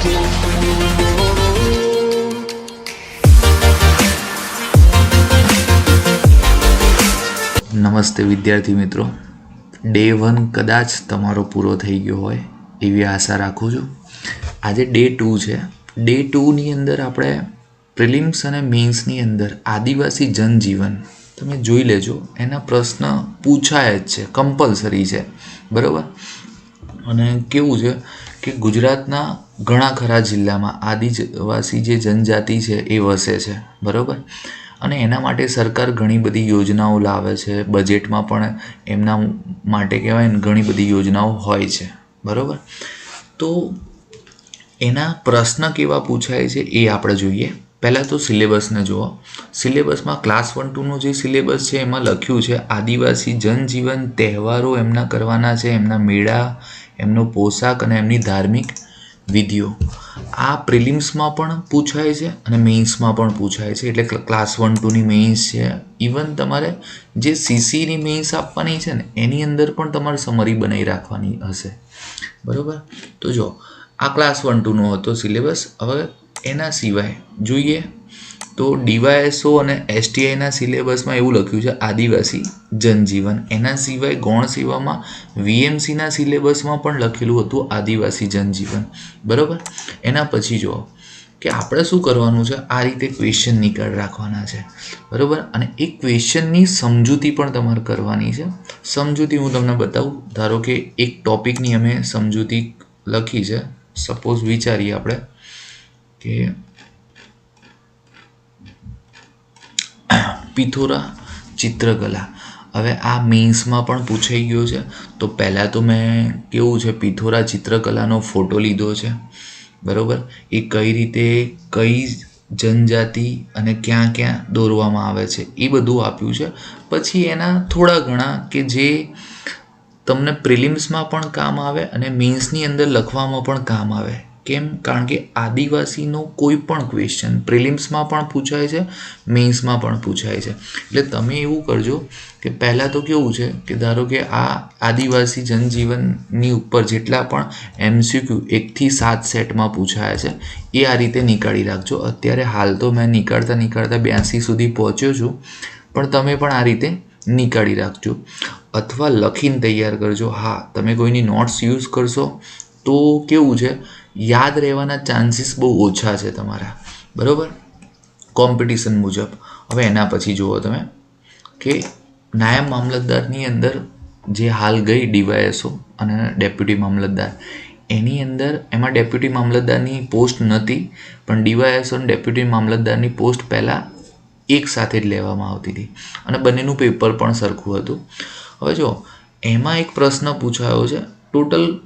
નમસ્તે વિદ્યાર્થી મિત્રો. ડે વન કદાચ તમારો પૂરો થઈ ગયો હોય એવી આશા રાખું છું. આજે ડે ટુ છે. ડે ટુની અંદર આપણે પ્રિલિમ્સ અને મેન્સની અંદર આદિવાસી જનજીવન તમે જોઈ લેજો. એના પ્રશ્ન પૂછાય જ છે. કમ્પલસરી છે. બરાબર? અને કેવું છે? કે ગુજરાતના ઘણા ખરા જિલ્લામાં આદિવાસી જે જનજાતિ છે એ વસે છે, બરાબર? અને એના માટે સરકાર ઘણી બધી યોજનાઓ લાવે છે, બજેટમાં પણ એમના માટે કહેવાય ઘણી બધી યોજનાઓ હોય છે, બરાબર? તો એના પ્રશ્ન કેવા પૂછાય છે એ આપણે જોઈએ. પહેલાં તો સિલેબસને જુઓ. સિલેબસમાં ક્લાસ વન ટુનો જે સિલેબસ છે એમાં લખ્યું છે, આદિવાસી જનજીવન તહેવારો એમના કરવાના છે, એમના મેળા એમનો પોશાક અને એમની ધાર્મિક વિધિઓ. આ પ્રિલિમ્સમાં પણ પૂછાય છે અને મેઇન્સમાં પણ પૂછાય છે. એટલે ક્લાસ વન ટુની મેઇન્સ છે. ઇવન તમારે જે સીસીની મેઇન્સ આપવાની છે ને, એની અંદર પણ તમારે સમરી બનાવી રાખવાની હશે. બરાબર? તો જો, આ ક્લાસ વન ટુનો હતો સિલેબસ હવે એના સિવાય જોઈએ તો ડીવાયએસઓ અને એસટીઆઈના સિલેબસમાં એવું લખ્યું છે, આદિવાસી જનજીવન. એના સિવાય ગૌણ સેવામાં વીએમસીના સિલેબસમાં પણ લખેલું હતું, આદિવાસી જનજીવન. બરાબર? એના પછી જુઓ કે આપણે શું કરવાનું છે? આ રીતે ક્વેશ્ચન નીકળ રાખવાના છે. બરાબર? અને એ ક્વેશ્ચનની સમજૂતી પણ તમારે કરવાની છે. સમજૂતી હું તમને બતાવું. ધારો કે એક ટોપિકની અમે સમજૂતી લખી છે. સપોઝ વિચારીએ આપણે કે પિથોરા ચિત્રકલા. હવે આ મેન્સમાં પણ પૂછાઈ ગયો છે. તો પહેલાં તો મેં કેવું છે, પિથોરા ચિત્રકલાનો ફોટો લીધો છે. બરાબર? એ કઈ રીતે, કઈ જનજાતિ અને ક્યાં ક્યાં દોરવામાં આવે છે, એ બધું આપ્યું છે. પછી એના થોડા ઘણા કે જે તમને પ્રિલિમ્સમાં પણ કામ આવે અને મેન્સની અંદર લખવામાં પણ કામ આવે. કેમ? કારણ કે આદિવાસીનો કોઈ પણ ક્વેશ્ચન પ્રિલિમ્સમાં પણ પૂછાય છે મેન્સમાં પણ પૂછાય છે. એટલે તમે એવું કરજો કે પહેલાં તો કેવું છે કે ધારો કે આ આદિવાસી જનજીવનની ઉપર જેટલા પણ એમસીક્યુ એકથી સાત સેટમાં પૂછાયા છે, એ આ રીતે નીકાળી રાખજો. અત્યારે હાલ તો મેં નીકાળતા નીકાળતા બ્યાસી સુધી પહોંચ્યો છું, પણ તમે પણ આ રીતે નીકાળી રાખજો. અથવા લખીને તૈયાર કરજો, હા, તમે કોઈની નોટ્સ યુઝ કરશો તો કેવું છે? યાદ રહેવાના ચાન્સીસ બહુ ઓછા છે તમારા. બરાબર? કોમ્પિટિશન મુજબ. હવે એના પછી જુઓ તમે કે નાયબ મામલતદારની અંદર જે હાલ ગઈ ડીવાયએસઓ અને ડેપ્યુટી મામલતદાર, એની અંદર એમાં ડેપ્યુટી મામલતદારની પોસ્ટ નહોતી, પણ ડીવાયએસઓ અને ડેપ્યુટી મામલતદારની પોસ્ટ પહેલાં એક સાથે જ લેવામાં આવતી હતી. અને બંનેનું પેપર પણ સરખું હતું. હવે જો એમાં એક પ્રશ્ન પૂછાયો છે. ટોટલ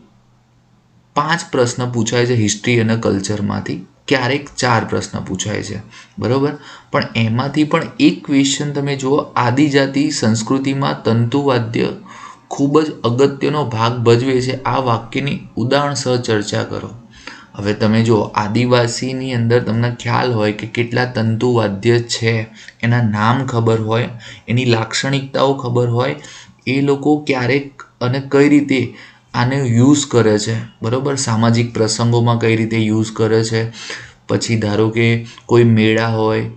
પાંચ પ્રશ્ન પૂછાય છે હિસ્ટ્રી અને કલ્ચરમાંથી ક્યારેક ચાર પ્રશ્ન પૂછાય છે. બરાબર? પણ એમાંથી પણ એક ક્વેશ્ચન તમે જુઓ, આદિજાતિ સંસ્કૃતિમાં તંતુવાદ્ય ખૂબ જ અગત્યનો ભાગ ભજવે છે. આ વાક્યની ઉદાહરણ સહ ચર્ચા કરો. હવે તમે જુઓ, આદિવાસીની અંદર તમને ખ્યાલ હોય કે કેટલા તંતુવાદ્ય છે, એના નામ ખબર હોય, એની લાક્ષણિકતાઓ ખબર હોય, એ લોકો ક્યારેક અને કઈ રીતે આને યુઝ કરે છે. બરાબર? સામાજિક પ્રસંગોમાં કઈ રીતે યુઝ કરે છે? પછી ધારો કે કોઈ મેળા હોય,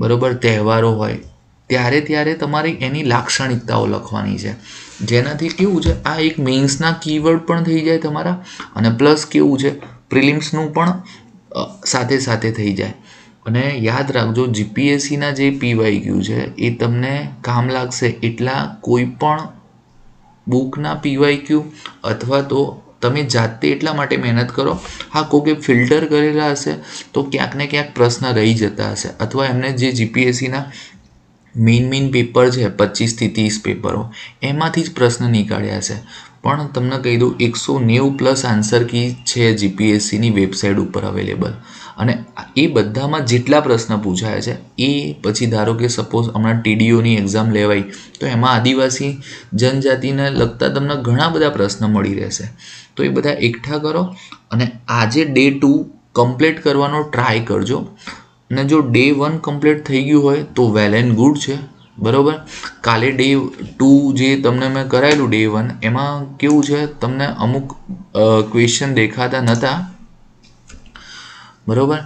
બરાબર? તહેવારો હોય, ત્યારે ત્યારે તમારે એની લાક્ષણિકતાઓ લખવાની છે. જેનાથી કેવું છે, આ એક મેઇન્સના કીવર્ડ પણ થઈ જાય તમારા અને પ્લસ કેવું છે, પ્રિલિમ્સનું પણ સાથે સાથે થઈ જાય. અને યાદ રાખજો, જીપીએસસીના જે પીવાઈ ગયું છે, એ તમને કામ લાગશે એટલા કોઈ પણ બુકના પીવાય ક્યુ અથવા તો તમે જાતે એટલા માટે મહેનત કરો? હા કોકે ફિલ્ટર કરેલા હશે તો ક્યાંક ને ક્યાંક પ્રશ્ન રહી જતા હશે. અથવા એમને જે જીપીએસસીના મેઇન મેઇન પેપર છે, પચીસથી ત્રીસ પેપરો, એમાંથી જ પ્રશ્ન નીકાળ્યા છે પણ તમને કહી દઉં, એકસો નેવું પ્લસ આન્સર કી છે જીપીએસસીની વેબસાઇટ ઉપર અવેલેબલ. અને એ બધામાં જેટલા પ્રશ્ન પૂછાય છે, એ પછી ધારો કે સપોઝ હમણાં ટીડીઓની એક્ઝામ લેવાય તો એમાં આદિવાસી જનજાતિને લગતા તમને ઘણા બધા પ્રશ્ન મળી રહેશે. તો એ બધા એકઠા કરો અને આજે ડે ટુ કમ્પ્લીટ કરવાનો ટ્રાય કરજો. અને જો ડે વન કમ્પ્લીટ થઈ ગયું હોય, તો વેલ એન્ડ ગુડ છે. બરાબર? કાલે ડે ટુ જે તમને મેં કરાયેલું ડે વન એમાં કેવું છે? તમને અમુક ક્વેશ્ચન દેખાતા નહોતા બરાબર?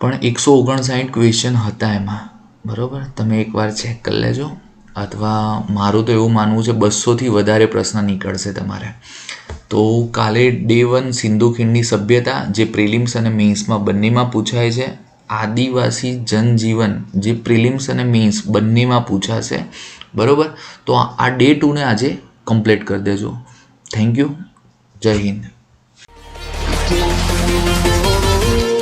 પણ એકસો ઓગણસાઠ ક્વેશ્ચન હતા એમાં. બરાબર? તમે એકવાર ચેક કરી લેજો. અથવા મારું તો એવું માનવું છે બસોથી વધારે પ્રશ્ન નીકળશે તમારે. તો કાલે ડે વન સિંધુ ખીણની સભ્યતા, જે પ્રિલિમ્સ અને મેન્સમાં બંનેમાં પૂછાય છે, આદિવાસી જનજીવન, જે પ્રિલિમ્સ અને મેન્સ બંનેમાં પૂછાશે. બરાબર? તો આ ડે ટુને આજે કમ્પ્લીટ કરી દેજો. થેન્ક યુ જય હિન્દ. Thank you.